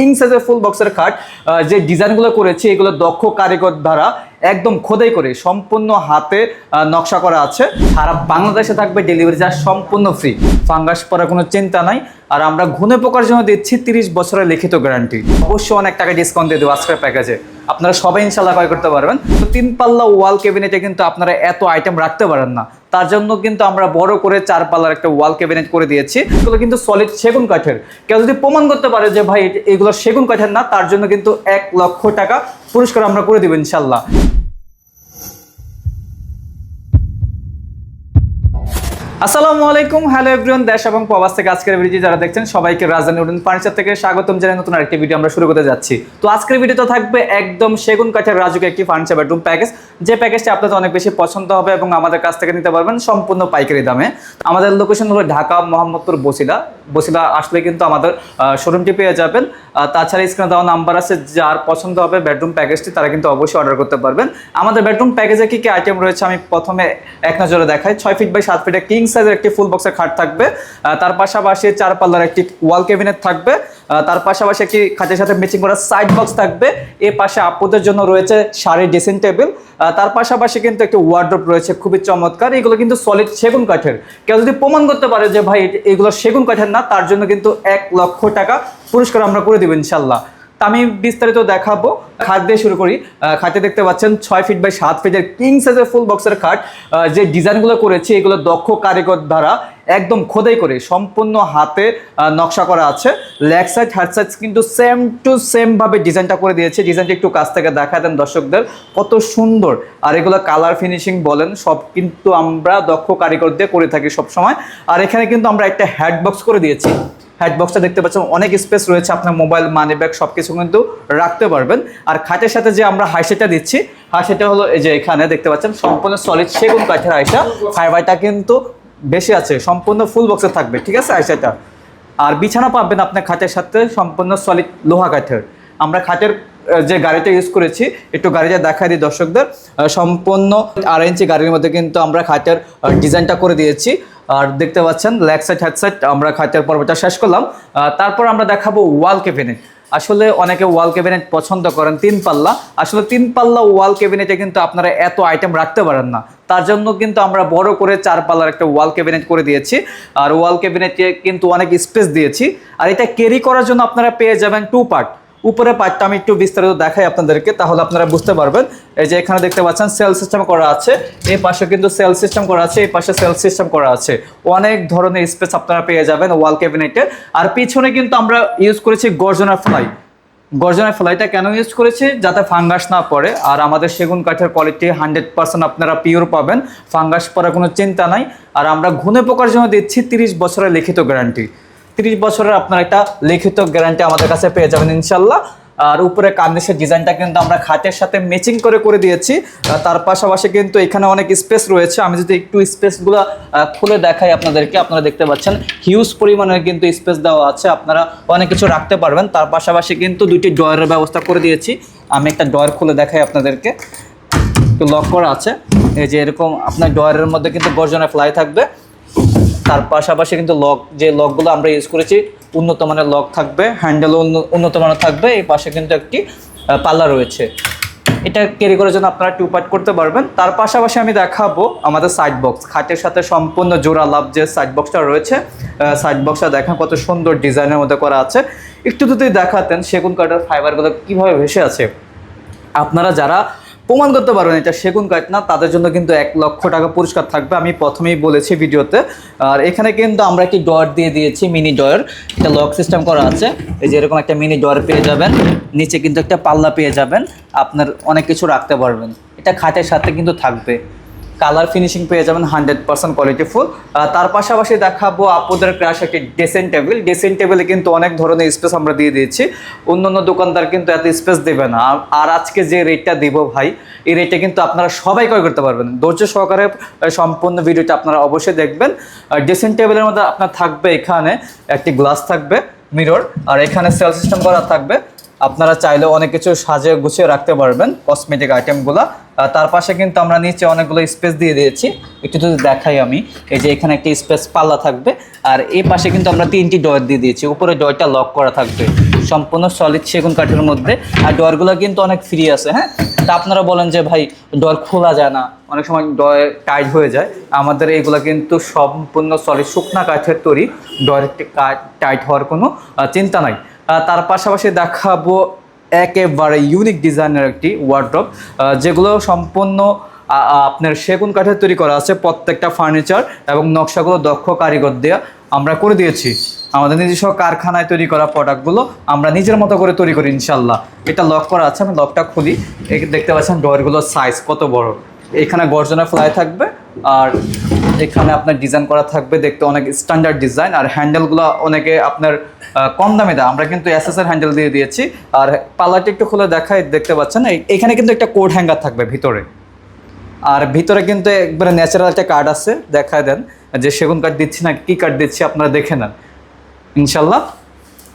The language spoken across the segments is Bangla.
কিং সাইজের ফুল বক্সের খাট যে ডিজাইনগুলো করেছে, এগুলো দক্ষ কারিগর দ্বারা একদম খোদাই করে সম্পূর্ণ হাতে নকশা করা আছে। সারা বাংলাদেশে থাকবে ডেলিভারি চার্জ সম্পূর্ণ ফ্রি ফাঙ্গাস পড়ার কোনো চিন্তা নাই। আর আমরা ঘুনে পোকার জন্য দিচ্ছি তিরিশ বছরের লিখিত গ্যারান্টি অবশ্যই অনেক টাকা ডিসকাউন্ট দিয়ে দেবো আজকের প্যাকেজে আপনারা সবাই ইনশাল্লাহ ক্রয় করতে পারবেন। তো তিন পাল্লা ওয়াল ক্যাবিনেটে কিন্তু আপনারা এত আইটেম রাখতে পারেন না। তার জন্য কিন্তু আমরা বড় করে চার পাল্লার একটা ওয়াল ক্যাবিনেট করে দিয়েছি। এগুলো কিন্তু সলিড সেগুন কাঠের। কেউ যদি প্রমাণ করতে পারে যে, ভাই, এগুলো সেগুন কাঠের না, তার জন্য কিন্তু এক লক্ষ টাকা পুরস্কার আমরা করে দেবো ইনশাল্লাহ আসসালামু আলাইকুম, হ্যালো এভরিওয়ান, দেশ এবং প্রবাস থেকে আজকের ভিডিও যারা দেখছেন, সবাইকে রাজধানী উডেন ফার্নিচার থেকে স্বাগতম জানাই নতুন আরেকটি ভিডিও আমরা শুরু করতে যাচ্ছি। তো আজকের ভিডিওতে থাকবে একদম সেগুন কাঠের রাজুকে একটি ফার্নিচার বেডরুম প্যাকেজ যে প্যাকেজটি আপনাদের অনেক বেশি পছন্দ হবে এবং আমাদের কাছ থেকে নিতে পারবেন সম্পূর্ণ পাইকারি দামে। আমাদের লোকেশন হলো ঢাকা মোহাম্মদপুর বসিলা। বসিলা আসলে কিন্তু আমাদের শোরুমটি পেয়ে যাবেন। তাছাড়া স্ক্রিনে দেওয়া নাম্বার আছে, যার পছন্দ হবে বেডরুম প্যাকেজটি তারা কিন্তু অবশ্যই অর্ডার করতে পারবেন। আমাদের বেডরুম প্যাকেজে কি কি আইটেম রয়েছে আমি প্রথমে এক নজরে দেখাই। ছয় ফিট বাই সাত ফিটের কিং সাইজের একটি ফুল বক্সের খাট থাকবে। তার পাশাপাশি চার পাল্লার একটি ওয়াল ক্যাবিনেট থাকবে। তার পাশাপাশি একটি খাটের সাথে ম্যাচিং করা সাইড বক্স থাকবে। এ পাশে আপুদের জন্য রয়েছে শাড়ি ড্রেসিং টেবিল তার পাশাপাশি কিন্তু একটি ওয়ার্ড্রোপ রয়েছে, খুবই চমৎকার। এগুলো কিন্তু সলিড সেগুন কাঠের। কেউ যদি প্রমাণ করতে পারে যে, ভাই, এগুলো সেগুন কাঠের না, তার জন্য কিন্তু এক লক্ষ টাকা পুরস্কার আমরা করে দেবো ইনশাল্লাহ। তা আমি বিস্তারিত দেখাবো। খাট দিয়ে শুরু করি। খাটে দেখতে পাচ্ছেন ছয় ফিট বাই সাত ফিটের কিং সাইজের ফুল বক্সের খাট। যে ডিজাইনগুলো করেছি, এগুলো দক্ষ কারিগর দ্বারা একদম খোদাই করে, সম্পূর্ণ হাতে নকশা করা আছে। লেগ সাইড হার্ড সাইড কিন্তু সেম টু সেম ভাবে ডিজাইনটা করে দিয়েছে। ডিজাইনটা একটু কাছ থেকে দেখা দেন দর্শকদের। কত সুন্দর। আর এগুলো কালার ফিনিশিং বলেন, সব কিন্তু আমরা দক্ষ কারিগর দিয়ে করে থাকি সব সময় আর এখানে কিন্তু আমরা একটা হ্যাড বক্স করে দিয়েছি। হ্যাড বক্সটা দেখতে পাচ্ছেন, অনেক স্পেস রয়েছে আপনার মোবাইল মানি ব্যাগ সব কিছু কিন্তু রাখতে পারবেন। আর খাটের সাথে যে আমরা হাইসেটা দিচ্ছি হাইসেটা হলো এই যে এখানে দেখতে পাচ্ছেন, সম্পূর্ণ সলিড সেগুন কাঠের হাইসা ফাইবারটা কিন্তু বেশি আছে, সম্পূর্ণ ফুল বক্সে থাকবে, ঠিক আছে হাইসাটা আর বিছানা পাবেন আপনার খাটের সাথে, সম্পূর্ণ সলিড লোহা কাঠের। আমরা খাটের যে গাড়িটা ইউজ করেছি, একটু গাড়িটা দেখাই দিই দর্শকদের। সম্পূর্ণ আড়াই ইঞ্চি গাড়ির মধ্যে কিন্তু আমরা খাটের ডিজাইনটা করে দিয়েছি। আর দেখতে পাচ্ছেন, লেগ সাইড হ্যাড সাইড, আমরা খাটের পর্বটা শেষ করলাম। তারপর আমরা দেখাবো ওয়াল ক্যাবিনেট। আসলে অনেকে ওয়াল ক্যাবিনেট পছন্দ করেন তিন পাল্লা। আসলে তিন পাল্লা ওয়াল ক্যাবিনেটে কিন্তু আপনারা এত আইটেম রাখতে পারেন না। তার জন্য কিন্তু আমরা বড় করে চার পাল্লার একটা ওয়াল ক্যাবিনেট করে দিয়েছি। আর ওয়াল ক্যাবিনেটে কিন্তু অনেক স্পেস দিয়েছি। আর এটা ক্যারি করার জন্য আপনারা পেয়ে যাবেন টু পার্ট। উপরে পার্টটা আমি একটু বিস্তারিত দেখাই আপনাদেরকে, তাহলে আপনারা বুঝতে পারবেন। এই যে এখানে দেখতে পাচ্ছেন, সেল সিস্টেম করা আছে। এই পাশে কিন্তু সেল সিস্টেম করা আছে, এই পাশে সেল সিস্টেম করা আছে। অনেক ধরনের স্পেস আপনারা পেয়ে যাবেন ওয়াল ক্যাবিনেটে আর পিছনে কিন্তু আমরা ইউজ করেছি গর্জনা ফ্লাই গর্জনা ফ্লাইটা কেন ইউজ করেছি? যাতে ফাঙ্গাস না পড়ে। আর আমাদের সেগুন কাঠের কোয়ালিটি হান্ড্রেড পার্সেন্ট আপনারা পিওর পাবেন। ফাঙ্গাস পড়ার কোনো চিন্তা নাই। আর আমরা ঘুনে পোকার জন্য দিচ্ছি তিরিশ বছরের লিখিত গ্যারান্টি তিরিশ বছরের আপনার একটা লিখিত গ্যারান্টি আমাদের কাছে পেয়ে যাবেন ইনশাল্লাহ। আর উপরে কার্নিশের ডিজাইনটা কিন্তু আমরা খাটের সাথে ম্যাচিং করে করে দিয়েছি। তার পাশাপাশি কিন্তু এখানে অনেক স্পেস রয়েছে। আমি যদি একটু স্পেসগুলো খুলে দেখাই আপনাদেরকে। আপনারা দেখতে পাচ্ছেন হিউজ পরিমাণের কিন্তু স্পেস দেওয়া আছে। আপনারা অনেক কিছু রাখতে পারবেন। তার পাশাপাশি কিন্তু দুইটি ড্রয়ারের ব্যবস্থা করে দিয়েছি। আমি একটা ড্রয়ার খুলে দেখাই আপনাদেরকে। লক করা আছে। এই যে এরকম আপনার ড্রয়ারের মধ্যে কিন্তু গর্জনা ফ্লাই থাকবে। তার পাশাপাশি কিন্তু লক যে লকগুলো আমরা ইউজ করেছি, উন্নত মানের লক থাকবে হ্যান্ডেলও উন্নত মানের থাকবে, এই পাশে কিন্তু একটি পাল্লা রয়েছে। এটা ক্যারি করার জন্য আপনারা টু পার্ট করতে পারবেন। তার পাশাপাশি আমি দেখাবো আমাদের সাইড বক্স খাটের সাথে সম্পূর্ণ জোড়া লাভ যে সাইড বক্সটা রয়েছে সাইড বক্সটা দেখেন কত সুন্দর ডিজাইনের মধ্যে করা আছে। একটু যদি দেখাতেন সেগুন কাঠের ফাইবারগুলো কীভাবে ভেসে আছে। আপনারা যারা প্রমাণ করতে পারবেন এটা সেগুন কাঠ না, তাদের জন্য কিন্তু এক লক্ষ টাকা পুরস্কার থাকবে, আমি প্রথমেই বলেছি ভিডিওতে। আর এখানে কিন্তু আমরা একটি ডয়ার দিয়ে দিয়েছি, মিনি ডয়ার এটা লক সিস্টেম করা আছে, এই যে এরকম একটা মিনি ডয়ার পেয়ে যাবেন, নিচে কিন্তু একটা পাল্লা পেয়ে যাবেন, আপনার অনেক কিছু রাখতে পারবেন। এটা খাটের সাথে কিন্তু থাকবে। কালার ফিনিশিং পেয়ে যাবেন হান্ড্রেড পার্সেন্ট কোয়ালিটি ফুল। তার পাশাপাশি দেখাবো আপুদের ক্রাশ একটি ড্রেসিং টেবিল ড্রেসিং টেবিলে কিন্তু অনেক ধরনের স্পেস আমরা দিয়ে দিয়েছি। অন্য অন্য দোকানদার কিন্তু এত স্পেস দেবে না। আর- আজকে যে রেটটা দিব ভাই, এই রেটে কিন্তু আপনারা সবাই ক্রয় করতে পারবেন। ধৈর্য সহকারে সম্পূর্ণ ভিডিওটা আপনারা অবশ্যই দেখবেন। ড্রেসিং টেবিলের মধ্যে আপনার থাকবে এখানে একটি গ্লাস থাকবে মিরর আর এখানে সেল সিস্টেম করা থাকবে। আপনারা চাইলে অনেক কিছু সাজিয়ে গুছিয়ে রাখতে পারবেন কসমেটিক আইটেমগুলো তার পাশে কিন্তু আমরা নিচে অনেকগুলো স্পেস দিয়ে দিয়েছি। একটু যদি দেখাই আমি, এই যে এখানে একটি স্পেস পাল্লা থাকবে, আর এই পাশে কিন্তু আমরা তিনটি ডয়ার দিয়ে দিয়েছি। উপরে ডয়টা লক করা থাকবে। সম্পূর্ণ সলিড সেগুন কাঠের মধ্যে। আর ডোরগুলো কিন্তু অনেক ফ্রি আছে হ্যাঁ? তা আপনারা বলেন যে, ভাই ডোর খোলা যায় না। অনেক সময় ডোর টাইট হয়ে যায়। আমাদের এইগুলো কিন্তু সম্পূর্ণ সলিড শুকনা কাঠের তৈরি। ডোর টাইট হওয়ার কোনো চিন্তা নাই। তার পাশাপাশি দেখাবো একেবারে ইউনিক ডিজাইনের একটি ওয়ার্ড্রপ যেগুলো সম্পূর্ণ আপনার সেগুন কাঠের তৈরি করা আছে প্রত্যেকটা ফার্নিচার এবং নকশাগুলো দক্ষ কারিগর দিয়ে আমরা করে দিয়েছি। আমাদের নিজস্ব কারখানায় তৈরি করা প্রোডাক্টগুলো আমরা নিজের মতো করে তৈরি করি ইনশাল্লাহ এটা লক করা আছে, আমি লকটা খুলি। দেখতে পাচ্ছেন ডোরগুলোর সাইজ কত বড়। এখানে গর্জনা ফ্লাই থাকবে আর এখানে আপনার ডিজাইন করা থাকবে, দেখতে অনেক স্ট্যান্ডার্ড ডিজাইন আর হ্যান্ডেলগুলো অনেকে আপনার কম দামে দেয়। আমরা কিন্তু এস হ্যান্ডেল দিয়ে দিয়েছি। আর পাল্লাটি একটু খুলে দেখায় দেখতে পাচ্ছেন? এখানে কিন্তু একটা কোড হ্যাঙ্গার থাকবে ভিতরে। আর ভিতরে কিন্তু একবারে ন্যাচারাল একটা কার্ড আছে, দেখায় দেন। যে সেগুন কাঠ দিচ্ছি না, কি কাঠ দিচ্ছি আপনারা দেখে নেন। ইনশাল্লাহ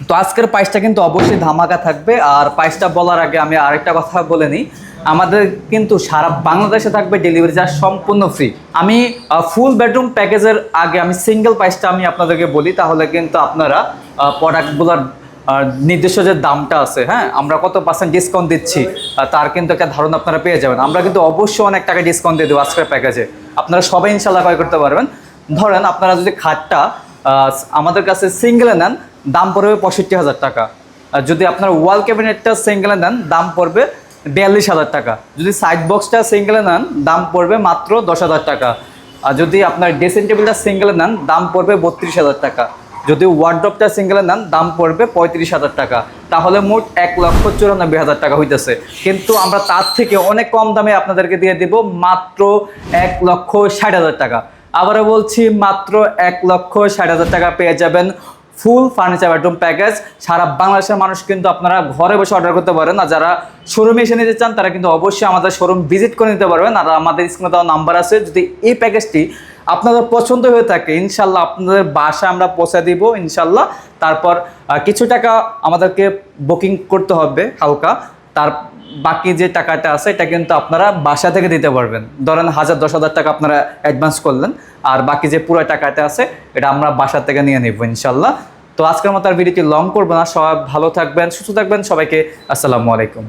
তো আজকের প্রাইসটা কিন্তু অবশ্যই ধামাকা থাকবে। আর প্রাইসটা বলার আগে আমি আরেকটা কথা বলে নিই। আমাদের কিন্তু সারা বাংলাদেশে থাকবে ডেলিভারি চার্জ সম্পূর্ণ ফ্রি আমি ফুল বেডরুম প্যাকেজের আগে আমি সিঙ্গেল প্রাইসটা আমি আপনাদেরকে বলি, তাহলে কিন্তু আপনারা প্রোডাক্টগুলোর নির্দিষ্ট যে দামটা আছে হ্যাঁ আমরা কত পার্সেন্ট ডিসকাউন্ট দিচ্ছি তার কিন্তু একটা ধারণা আপনারা পেয়ে যাবেন। আমরা কিন্তু অবশ্যই অনেক টাকা ডিসকাউন্ট দিয়ে দেবো আজকের প্যাকেজে আপনারা সবাই ইনশাল্লাহ ক্রয় করতে পারবেন। ধরেন আপনারা যদি খাটটা আমাদের কাছে সিঙ্গেলে নেন, দাম পড়বে পঁয়ষট্টি হাজার টাকা। আর যদি আপনার ওয়াল ক্যাবিনেটটা সিঙ্গেলে নেন, দাম পড়বে বিয়াল্লিশ হাজার টাকা। যদি সাইড বক্সটা সিঙ্গেলে নেন, দাম পড়বে মাত্র দশ হাজার টাকা। আর যদি আপনার ড্রেসিং টেবিলটা সিঙ্গেলে নেন, দাম পড়বে বত্রিশ হাজার টাকা। যদি ওয়ার্ড্রপটা সিঙ্গেলে নেন, দাম পড়বে পঁয়ত্রিশ হাজার টাকা। তাহলে মোট এক লক্ষ চুরানব্বই হাজার টাকা হইতেছে। কিন্তু আমরা তার থেকে অনেক কম দামে আপনাদেরকে দিয়ে দিব মাত্র এক লক্ষ ষাট হাজার টাকা। আবারও বলছি, মাত্র এক লক্ষ ষাট হাজার টাকা পেয়ে যাবেন ফুল ফার্নিচার বেডরুম প্যাকেজ, সারা বাংলাদেশের মানুষ কিন্তু আপনারা ঘরে বসে অর্ডার করতে পারেন। আর যারা শোরুমে এসে নিতে চান, তারা কিন্তু অবশ্যই আমাদের শোরুম ভিজিট করে নিতে পারবেন। আর আমাদের স্ক্রিনে দেওয়া নাম্বার আছে, যদি এই প্যাকেজটি আপনাদের পছন্দ হয়ে থাকে, ইনশাল্লাহ আপনাদের বাসা আমরা পৌঁছে দিব, ইনশাল্লাহ। তারপর কিছু টাকা আমাদেরকে বুকিং করতে হবে হালকা। তার বাকি যে টাকাটা আছে, এটা কিন্তু আপনারা বাসা থেকে দিতে পারবেন। ধরেন হাজার, দশ হাজার টাকা আপনারা অ্যাডভান্স করলেন, আর বাকি যে পুরো টাকাটা আছে, এটা আমরা বাসা থেকে নিয়ে নেব ইনশাল্লাহ। তো আজকের মতো আর ভিডিওটি লং করব না, সবাই ভালো থাকবেন, সুস্থ থাকবেন, সবাইকে আসসালামু আলাইকুম।